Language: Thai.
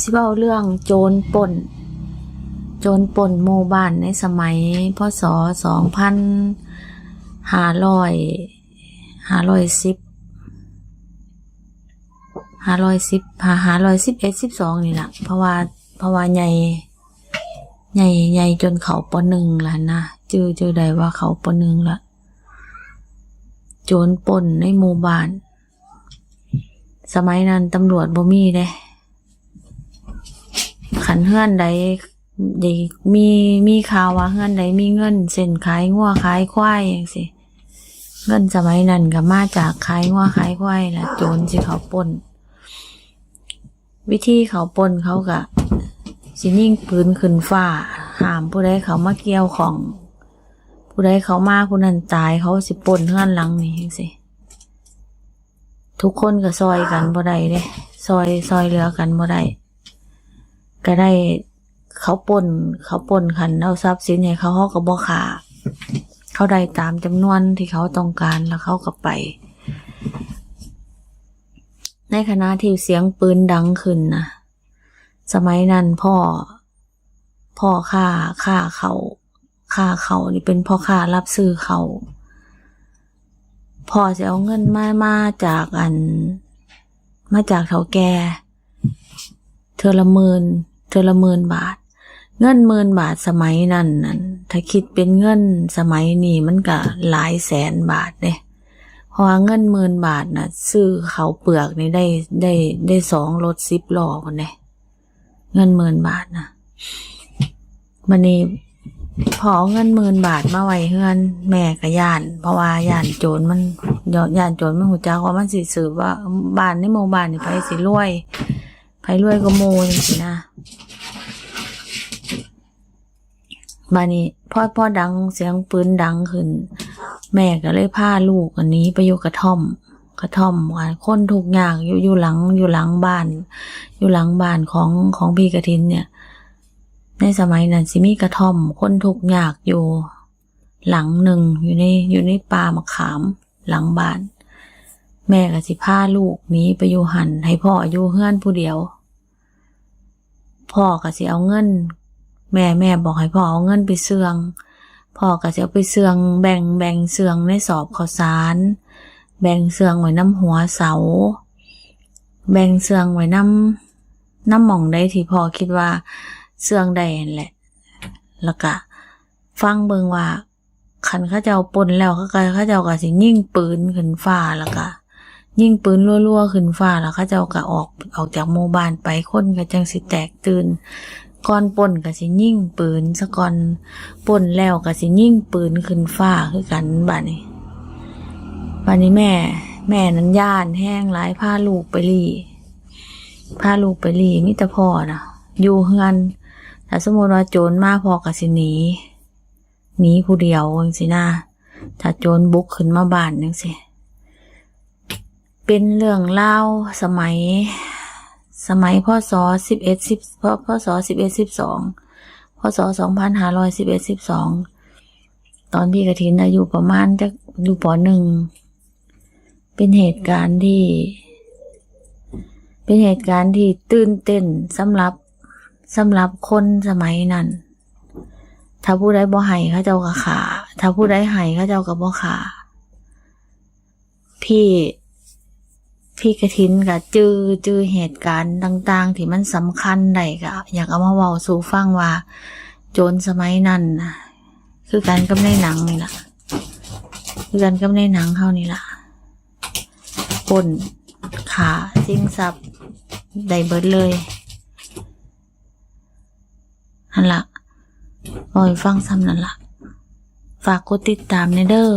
สิเว้าเรื่องโจรปล้นโจรปล้นหมู่บ้านในสมัยพศสองพันห้าร้อยห้าร้อยสิบห้าร้อยสิบห้าห้าร้อยสิบเอ็ดสิบสองนี่แหละเพราะว่าเพราะว่าใหญ่ใหญ่ใหญ่จนเขาปหนึ่งแล้วนะจือจือได้ว่าเขาปหนึ่งละโจรปล้นในหมู่บ้าน สมัยนั้นตำรวจบ่มีเด้ขั นเฮือนใดใดมีมีข่าวว่าเฮือนใดมีเงินเส้นขายงัวขายควายอย่างสิเงินสมัยนั้นก็มาจากขายงัวขายควายแหละโจรสิเขาปนวิธีเขาปนเขากะสินิ่งปืนขึ้นฟ้าห้ามผู้ใดเขามาเกี่ยวของ ผู้ใดเขามาผู้นั้นตายเขาสิปนเฮือนหลังนี่จังสิทุกคนก็ซอยกันบ่ได้เด้ซอยซอยเหลือกันบ่ได้ ก็ได้เขาปนเขาปนคันเอาทรัพย์สินให้เขาเขาก็บ่ขาเขาได้ตามจำนวนที่เขาต้องการแล้วเขาก็ไป ในขณะที่เสียงปืนดังขึ้นนะสมัยนั้นพ่อ พ่อค่าค่าเขาค่าเขานี่เป็นพ่อค่ารับซื้อเขาพ่อจะเอาเงินมามาจากอัน มาจากเถาแก่เทอละหมื่น เทอละหมื่นบาท เงินหมื่นบาทสมัยนั้นนั้นถ้าคิดเป็นเงินสมัยนี้มันก็หลายแสนบาทเด้เพราะเงินหมื่นบาทน่ะ ซื้อเขาเปลือกนี่ได้ได้ได้สองรถซิปล้อคนเด้เงินหมื่นบาทนะมันนี้พอเอาเงินหมื่นบาทมาไว้เฮือนแม่ก็ย่าน เพราะว่าย่านโจรมันย่านโจรมันหูจักว่ามันสิสืบว่าบ้านในหมู่บ้านนี่ไปสิรวยไผรวยก็โมจังสินะ บานี้พ่อพ่อดังเสียงปืนดังขึ้น แม่ก็เลยพาลูกอันนี้ไปอยู่กระท่อม กระท่อมว่าคนทุกอย่างอยู่อยู่หลังอยู่หลังบ้าน อยู่หลังบ้านของของพี่กระทินเนี่ย ในสมัยนั้นสิมีกระท่อม คนทุกอยากอยู่ หลังหนึ่งอยู่ในอยู่ในป่ามะขามหลังบ้าน แม่ก็สิพาลูกหนี้ไปอยู่หันให้พ่ออยู่เฮือนผู้เดียว พ่อก็สิเอาเงิน แม่แม่บอกให้พ่อเอาเงินไปเสืองพ่อก็จะเอาไปเสืองแบ่งแบ่งเสืองในสอบข้าวสาร แบ่งเสืองไว้น้ำหัวเสา แบ่งเสืองไว้น้ำน้ำหม่องได้ที่พ่อคิดว่าเสืองได้แหละ แล้วก็ฟังเบิงว่าคันเขาเจ้าปนแล้วขาก็เขาเจ้าก็สิยิ่งปืนขึ้นฟ้าแล้วก็ยิ่งปืนรัวๆขึ้นฟ้าแล้วเขาเจ้าก็ออกออกจากหมู่บ้านไปคนก็จังสิแตกตื่น ก่อนป่นก็สิยิ่งปืนซะก่อนป่นแล้วก็สิยิ่งปืนขึ้นฟ้าคือกันบ้านนี้บ้านนี้แม่ แม่นั้นย่านแห้งหลายพาลูกไปรีพาลูกไปรีมิตรพ่อนะอยู่เฮือนถ้าสมมติว่าโจรมาพอก็สิหนีหนีผู้เดียวจังสินะถ้าโจรบุกขึ้นมาบ้านจังสิเป็นเรื่องเล่าสมัย สมัยพศสิบเอ็ดสิบพพศสิบเอ็ดสิบสองพศสองพันห้าร้อยสิบเอ็ดสิบสองตอนพี่กระถินอายุประมาณจะอยู่ปหนึ่ง เป็นเหตุการณ์ที่ เป็นเหตุการณ์ที่ตื่นเต้นสำหรับสำหรับคนสมัยนั้น ถ้าผู้ใดบ่ให้เขาเจ้าก็ขา ถ้าผู้ใดให้เขาเจ้าก็บ่ขา พี่ พี่กระทินกับจือจือเหตุการณ์ต่าง ๆ ที่มันสำคัญได้ก็อยากเอามาเว้าสู่ฟังว่า โจรสมัยนั้นนะคือการกำในหนังนี่ล่ะ คือการกำในหนังเขานี่ล่ะปนขาจิ้งซับได้เบิดเลยนั่นละปล่อยฟังซ้ำนั่นล่ะ ฝากกดติดตามในเด้อ